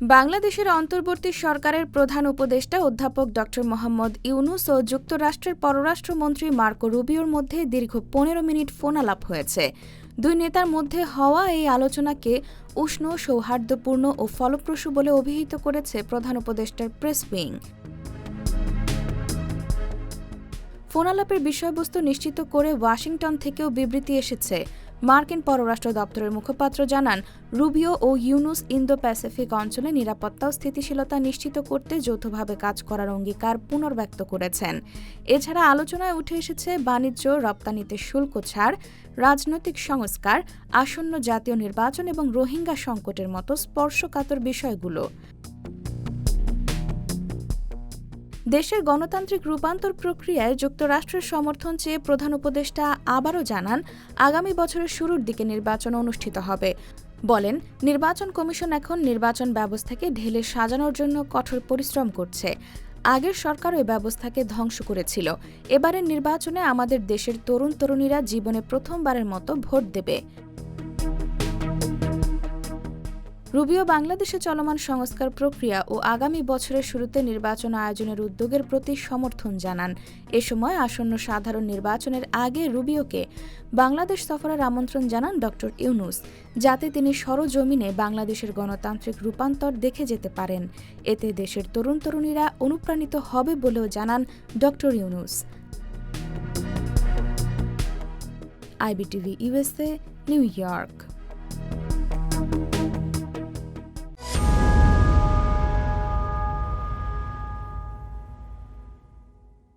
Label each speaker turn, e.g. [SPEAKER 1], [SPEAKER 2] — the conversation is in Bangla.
[SPEAKER 1] বাংলাদেশের অন্তর্বর্তী সরকারের প্রধান উপদেষ্টা অধ্যাপক ড. মোহাম্মদ ইউনুস ও যুক্তরাষ্ট্রের পররাষ্ট্রমন্ত্রী মার্কো রুবিওর মধ্যে দীর্ঘ পনেরো মিনিট ফোনালাপ হয়েছে। দুই নেতার মধ্যে হওয়া এই আলোচনাকে উষ্ণ, সৌহার্দ্যপূর্ণ ও ফলপ্রসূ বলে অভিহিত করেছে প্রধান উপদেষ্টার প্রেস উইং ফোনালাপের বিষয়বস্তু নিশ্চিত করে ওয়াশিংটন থেকেও বিবৃতি এসেছে। মার্কিন পররাষ্ট্র দপ্তরের মুখপাত্র জানান, রুবিও ও ইউনুস ইন্দো প্যাসিফিক অঞ্চলে নিরাপত্তা ও স্থিতিশীলতা নিশ্চিত করতে যৌথভাবে কাজ করার অঙ্গীকার পুনর্ব্যক্ত করেছেন। এছাড়া আলোচনায় উঠে এসেছে বাণিজ্য, রপ্তানিতে শুল্ক ছাড়, রাজনৈতিক সংস্কার, আসন্ন জাতীয় নির্বাচন এবং রোহিঙ্গা সংকটের মতো স্পর্শকাতর বিষয়গুলো। দেশের গণতান্ত্রিক রূপান্তর প্রক্রিয়ায় যুক্তরাষ্ট্রের সমর্থন চেয়ে প্রধান উপদেষ্টা আবারও জানান, আগামী বছরের শুরুর দিকে নির্বাচন অনুষ্ঠিত হবে। বলেন, নির্বাচন কমিশন এখন নির্বাচন ব্যবস্থাকে ঢেলে সাজানোর জন্য কঠোর পরিশ্রম করছে। আগের সরকার ওই ব্যবস্থাকে ধ্বংস করেছিল। এবারের নির্বাচনে আমাদের দেশের তরুণ তরুণীরা জীবনে প্রথমবারের মতো ভোট দেবে। রুবিও বাংলাদেশে চলমান সংস্কার প্রক্রিয়া ও আগামী বছরের শুরুতে নির্বাচন আয়োজনের উদ্যোগের প্রতি সমর্থন জানান। এ সময় আসন্ন সাধারণ নির্বাচনের আগে রুবিওকে বাংলাদেশ সফরের আমন্ত্রণ জানান ড. ইউনুস। যাতে তিনি সরজমিনে বাংলাদেশের গণতান্ত্রিক রূপান্তর দেখে যেতে পারেন। এতে দেশের তরুণ তরুণীরা অনুপ্রাণিত হবে বলেও জানান ড. Yunus. IBTV USA New York.